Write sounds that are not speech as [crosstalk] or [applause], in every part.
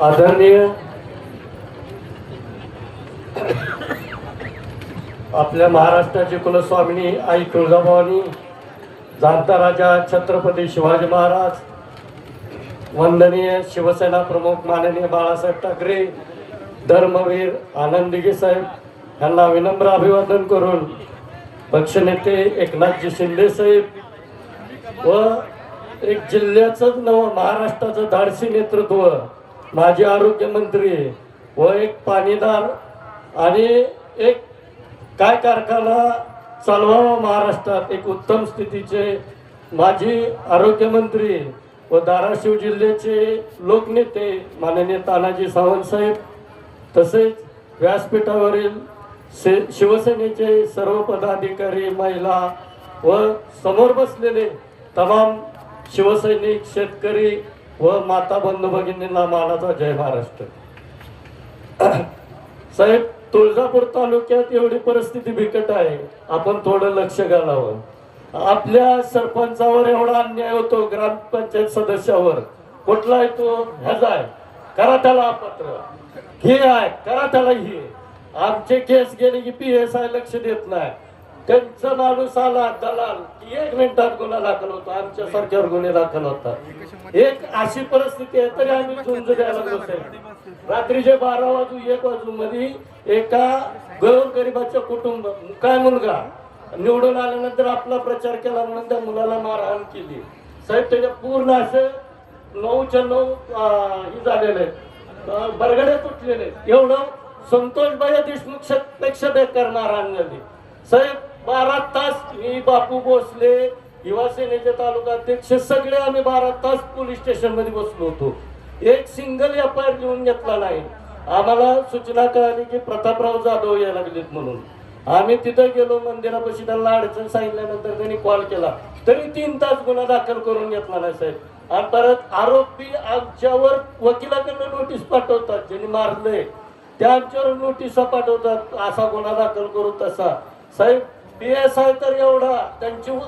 आदरणीय आपल्या महाराष्ट्राची कुलस्वामिनी आई तुळजाभवानी जाणता राजा छत्रपती शिवाजी महाराज वंदनीय शिवसेना प्रमुख माननीय बाळासाहेब ठाकरे धर्मवीर आनंदगी साहेब यांना विनम्र अभिवादन करून पक्षनेते एकनाथजी शिंदे साहेब व एक जिल्ह्याचं नव महाराष्ट्राचं धाडसी नेतृत्व माजी आरोग्यमंत्री व एक पाणीदार आणि एक काय कारखाना चालवावा महाराष्ट्रात एक उत्तम स्थितीचे माजी आरोग्यमंत्री व धाराशिव जिल्ह्याचे लोकनेते माननीय तानाजी सावंत साहेब तसेच व्यासपीठावरील शे शिवसेनेचे सर्व पदाधिकारी महिला व समोर बसलेले तमाम शिवसैनिक शेतकरी व माता बंधू भगिनींना मानाचा जय महाराष्ट्र. [clears throat] साहेब तुळजापूर तालुक्यात एवढी परिस्थिती बिकट आहे. आपण थोडं लक्ष घालावं. आपल्या सरपंचावर एवढा अन्याय होतो ग्रामपंचायत सदस्यावर. कुठला आहे तो? ह्याचा आहे. करा त्याला अपात्र. हे आहे करा त्याला हे आमचे केस गेले की पी एस आय लक्ष देत नाही. त्यांचा माणूस आला दलाल. की एक मिनिटात गुन्हा दाखल होता. आमच्या सारख्यावर गुन्हे दाखल होतात. एक अशी परिस्थिती आहे तरी आम्ही झुंज द्यायला बसेल. रात्रीचे बारा वाजू एक वाजू मध्ये एका गोरगरिबाच्या कुटुंब काय मुलगा निवडून आल्यानंतर आपला प्रचार केला म्हणून त्या मुलाला मारहाण केली. साहेब त्याच्या पूर्ण असे नऊच्या नऊ अं, हे झालेले आहेत. बरगडे तुटलेले एवढं संतोषबाई देशमुखपेक्षा बेकार मारहाण झाली साहेब बारा तास मी बापू भोसले युवा सेनेचे तालुका अध्यक्ष सगळे आम्ही बारा तास पोलीस स्टेशनमध्ये बसलो होतो. एक सिंगल एफ आय आर लिहून घेतला नाही. आम्हाला सूचना कळाली की प्रतापराव जाधव यायला लागलेत म्हणून. आम्ही तिथं गेलो मंदिरापाशी त्यांना अडचण सांगितल्यानंतर त्यांनी कॉल केला. तरी तीन तास गुन्हा दाखल करून घेतला नाही साहेब. आणि परत आरोपी आमच्यावर वकिलाकडनं नोटीस पाठवतात ज्यांनी मारलंय. त्या आमच्यावर नोटिसा पाठवतात असा गुन्हा दाखल करू तसा. साहेब पी एस आय तर एवढा त्यांची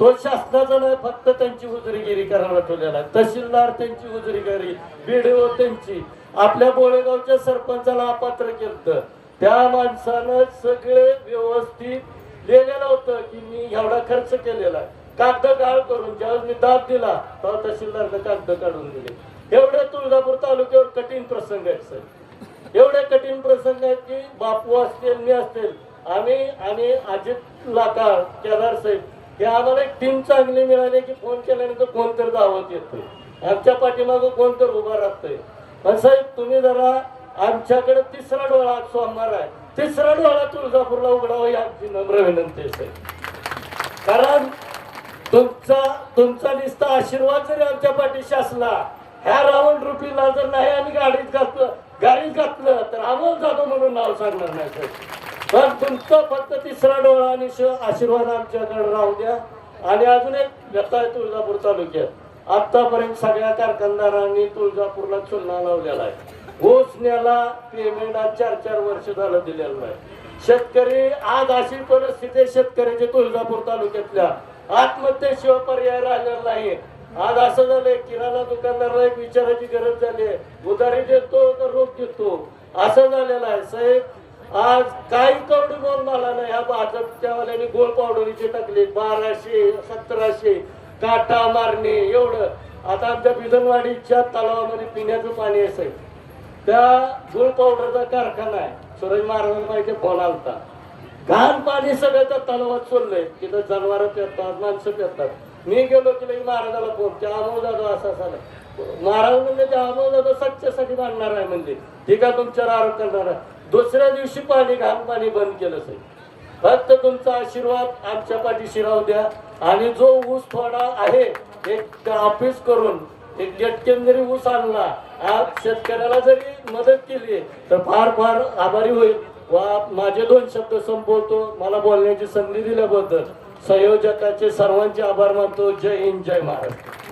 तो शासनाचा नाही फक्त त्यांची उजरीगिरी करायला ठेवलेला आहे. तहसीलदार त्यांची उजरीगिरी बीडीओ त्यांची. आपल्या बोळेगावच्या सरपंचाला अपात्र केलं त्या माणसानं सगळे व्यवस्थित लिहिलेलं होतं की मी एवढा खर्च केलेला आहे. कागद काळ करून ज्यावेळेस मी दाब दिला तेव्हा तहसीलदार कागद काढून दिले. एवढे तुळजापूर तालुक्यावर कठीण प्रसंग आहेत सर एवढे कठीण प्रसंग आहेत की बापू असतील मी असतील आम्ही आणि अजित लाकाळ केदार साहेब हे आम्हाला एक टीम चांगली मिळाली की फोन केल्यानंतर कोण तर दावत येतोय. आमच्या पाठीमागं कोण तर उभा राहतोय. पण साहेब तुम्ही जरा आमच्याकडे तिसरा डोळा सोमवार आहे. तिसरा डोळा तुळजापूरला उघडावा ही आमची नम्र विनंती आहे साहेब. कारण तुमचा तुमचा निस्ता आशीर्वाद जरी आमच्या पाठीशी असला ह्या रावण रुपीला जर नाही आम्ही गाडीत घातलं गाडीत घातलं तर आम्हाला जातो म्हणून नाव सांगणार नाही साहेब. पण तुमचा फक्त तिसरा डोळा आणि आशीर्वाद आमच्याकडे राहू द्या. आणि अजून एक व्यथा आहे तुळजापूर तालुक्यात. आतापर्यंत सगळ्या कारखानदारांनी तुळजापूरला चुलना लावलेला आहे. ऊस पेमेंट आज चार चार वर्ष झालं दिलेलं नाही. शेतकरी आज अशी परिस्थिती आहे शेतकऱ्याची तुळजापूर तालुक्यातल्या. आत्महत्येशिवाय पर्याय राहिलेला नाही. आज असं झालंय किराणा दुकानदाराला एक विचाराची गरज झाली आहे. उधारी देतो तर रोख देतो? असं झालेलं आहे. साहेब आज काही कवडी नोंद झाला नाही. ह्या भाजपच्या वाल्याने गोल पावडरीची टाकली. बाराशे सतराशे काटा मारणे एवढं. आता आमच्या बिजनवाडीच्या तलावामध्ये पिण्याचं पाणी असेल. त्या गुळ पावडरचा कारखाना आहे. सूरज महाराजांना माहिती फोन आलता. घाण पाणी सगळं त्या तलावात सोडलंय. तिथं जनावर पेरतात माणसं पेरतात. मी गेलो की लई महाराजाला फोन त्या अमोल जाधव असा झाला महाराज म्हणजे त्या अमोल जाधव सच्च्यासाठी बांधणार आहे. म्हणजे ठीक आहे तुमच्यावर आरोप करणार आहे. दुसऱ्या दिवशी पाणी घाण पाणी बंद केलं साहेब. फक्त तुमचा आशीर्वाद आमच्या पाठीशी राहू द्या. आणि जो ऊस थोडा आहे एक ऑफिस करून एक गेटकेन जरी ऊस आणला. आज शेतकऱ्याला जरी मदत केली तर फार फार आभारी होईल. वा माझे दोन शब्द संपवतो. मला बोलण्याची संधी दिल्याबद्दल संयोजकाचे सर्वांचे आभार मानतो. जय हिंद जय महाराष्ट्र.